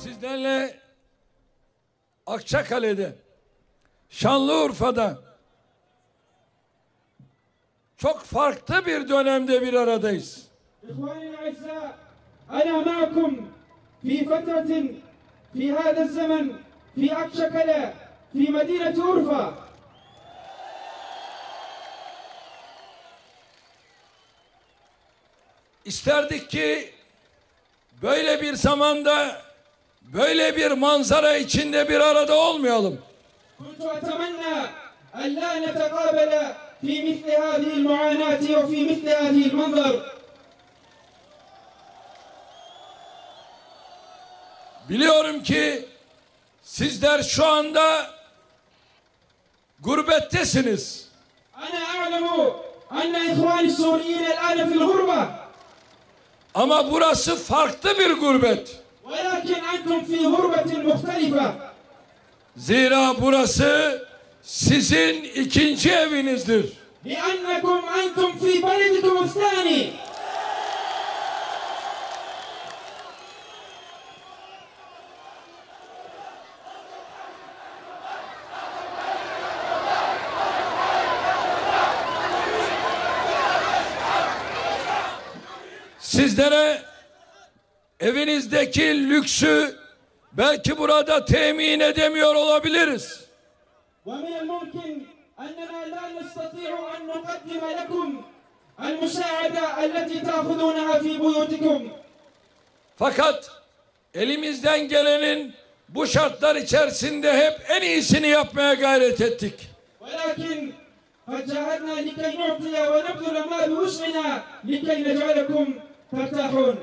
Sizlerle Akçakale'de, Şanlıurfa'da çok farklı bir dönemde bir aradayız. إخواني الأعزاء أنا معكم في فترة في هذا الزمن في أكشكلة في مدينة أورفا İsterdik ki böyle bir zamanda böyle bir manzara içinde bir arada olmayalım. Biliyorum ki sizler şu anda gurbettesiniz. Ana. Ama burası farklı bir gurbet. ولكن أنتم في غربة مختلفة Zira burası sizin ikinci evinizdir. لأنكم أنتم في بلدكم الثاني Sizlere evinizdeki lüksü belki burada temin edemiyor olabiliriz. ومن الممكن أننا لا نستطيع أن نقدم لكم المساعدة التي تأخذونها في بيوتكم Fakat elimizden gelenin bu şartlar içerisinde hep en iyisini yapmaya gayret ettik. ولكن قد جاهدنا لكي نعطي ونبذل ما بوسعنا لكي نجعلكم ترتاحون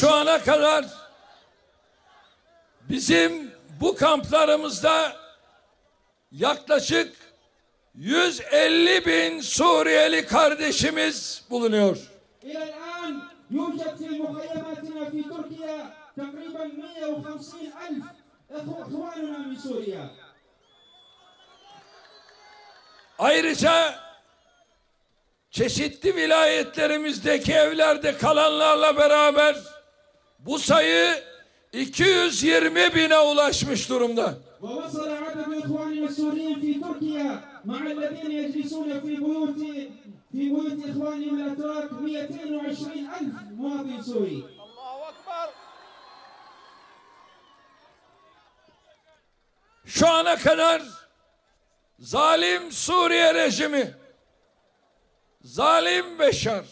Şu ana kadar bizim bu kamplarımızda yaklaşık 150 bin Suriyeli kardeşimiz bulunuyor. Ayrıca çeşitli vilayetlerimizdeki evlerde kalanlarla beraber bu sayı 220 bine ulaşmış durumda. ووصل عدد إخواننا السوريين في تركيا مع الذين يجلسون في بيوت في بيوت إخوانهم الأتراك 220 ألف مواطن سوري Şu ana kadar zalim Suriye rejimi, zalim Beşar,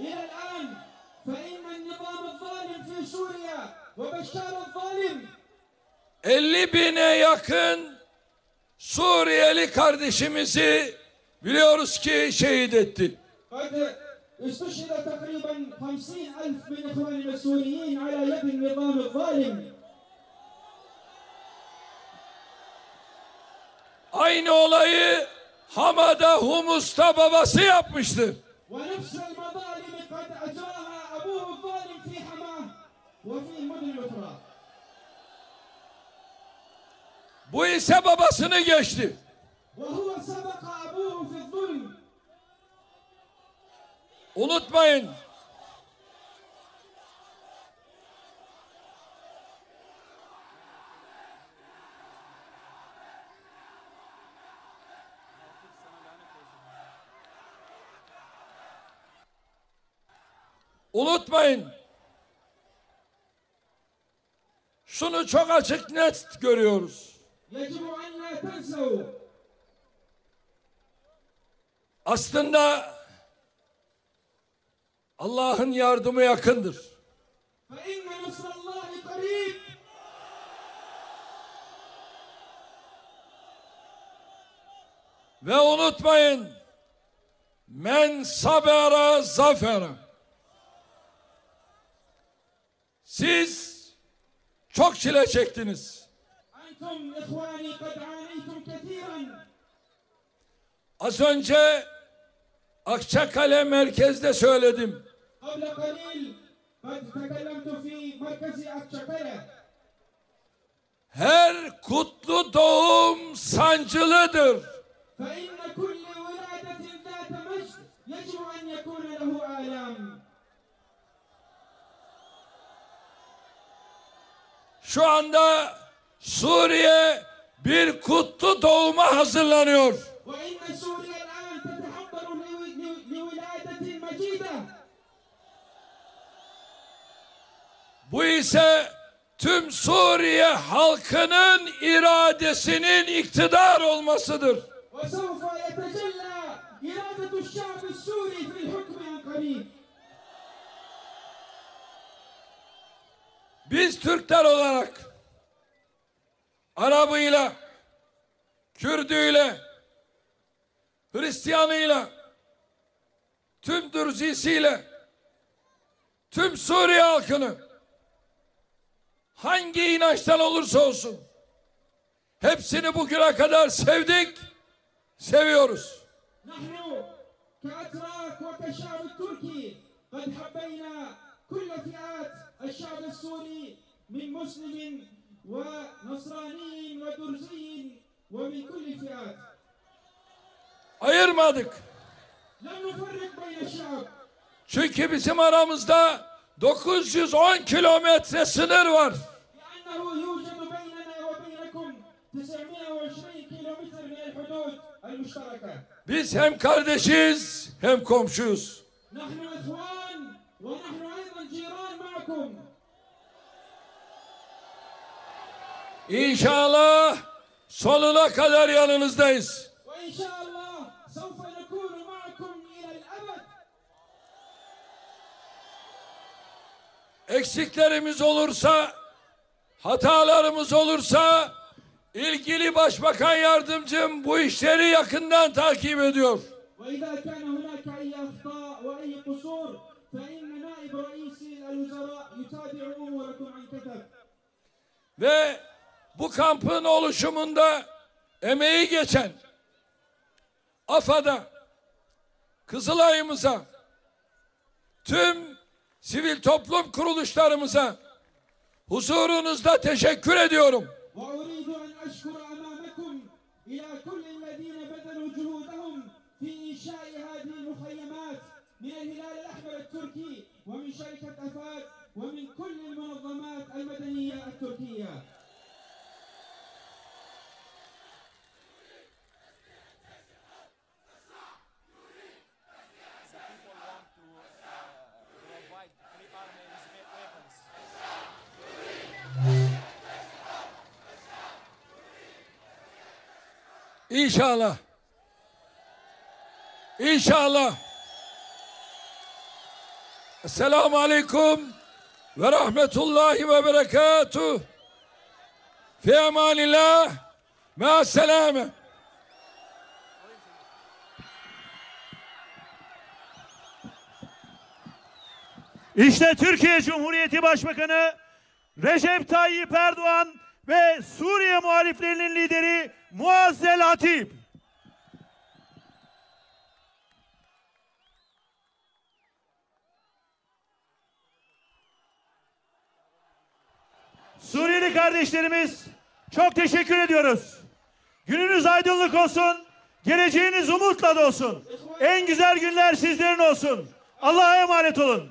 إلى الآن 50 bine yakın Suriyeli kardeşimizi biliyoruz ki şehit etti. قد استشهد تقريبا 50 ألف من إخواننا السوريين على يد النظام الظالم Aynı olayı Hamada Humus'ta babası yapmıştı. ونفس Bu ise babasını geçti. Unutmayın. Unutmayın. Şunu çok açık net görüyoruz. Aslında Allah'ın yardımı yakındır. Ve unutmayın men sabera zafera. Siz çok çile çektiniz. أنتم إخواني قد عانيتم كثيرا Az önce Akçakale merkezde söyledim. قبل قليل قد تكلمت في مركز أكشكية Her kutlu doğum sancılıdır. فإن كل ولادة ذات مجد يجب أن يكون له آلام Şu anda Suriye bir kutlu doğuma hazırlanıyor. وإن سوريا الآن تتحضر لو- لو- لولادة مجيدة Bu ise tüm Suriye halkının iradesinin iktidar olmasıdır. وسوف يتجلى إرادة الشعب السوري في الحكم عن قريب Biz Türkler olarak Arabıyla, Kürdüyle, Hristiyanıyla, tüm Dürzisiyle, tüm Suriye halkını hangi inançtan olursa olsun hepsini bugüne kadar sevdik, seviyoruz. Nahnu كأتراك وكالشعب التركي قد حبينا كل فئات الشعب السوري من مسلم ونصراني ودرزي ومن كل الفئات Ayırmadık. لم نفرق بين الشعب Çünkü bizim aramızda 910 kilometre sınır var. لأنه يوجد بيننا وبينكم 920 كيلومتر من الحدود المشتركة Biz hem kardeşiz hem komşuyuz. نحن إخوان ونحن أيضا جيران معكم İnşallah sonuna kadar yanınızdayız. وإن شاء الله سوف نكون معكم إلى الأبد Eksiklerimiz olursa, hatalarımız olursa ilgili başbakan yardımcım bu işleri yakından takip ediyor. وإذا كان هناك أي أخطاء وأي قصور فإن نائب رئيس الوزراء Ve bu kampın oluşumunda emeği geçen AFAD'a, Kızılay'ımıza, tüm sivil toplum kuruluşlarımıza huzurunuzda teşekkür ediyorum. وأريد أن أشكر أمامكم إلى كل الذين بذلوا جهودهم في إنشاء هذه المخيمات من الهلال الأحمر التركي ومن شركة أفاد ومن كل المنظمات المدنية التركية. إن شاء الله إن شاء الله السلام عليكم ve Rahmetullahi ve Berekatuh. Fi emanillah. Mea selame. İşte Türkiye Cumhuriyeti Başbakanı Recep Tayyip Erdoğan ve Suriye muhaliflerinin lideri Muazzel Hatip. Suriyeli kardeşlerimiz çok teşekkür ediyoruz. Gününüz aydınlık olsun. Geleceğiniz umutla dolsun. En güzel günler sizlerin olsun. Allah'a emanet olun.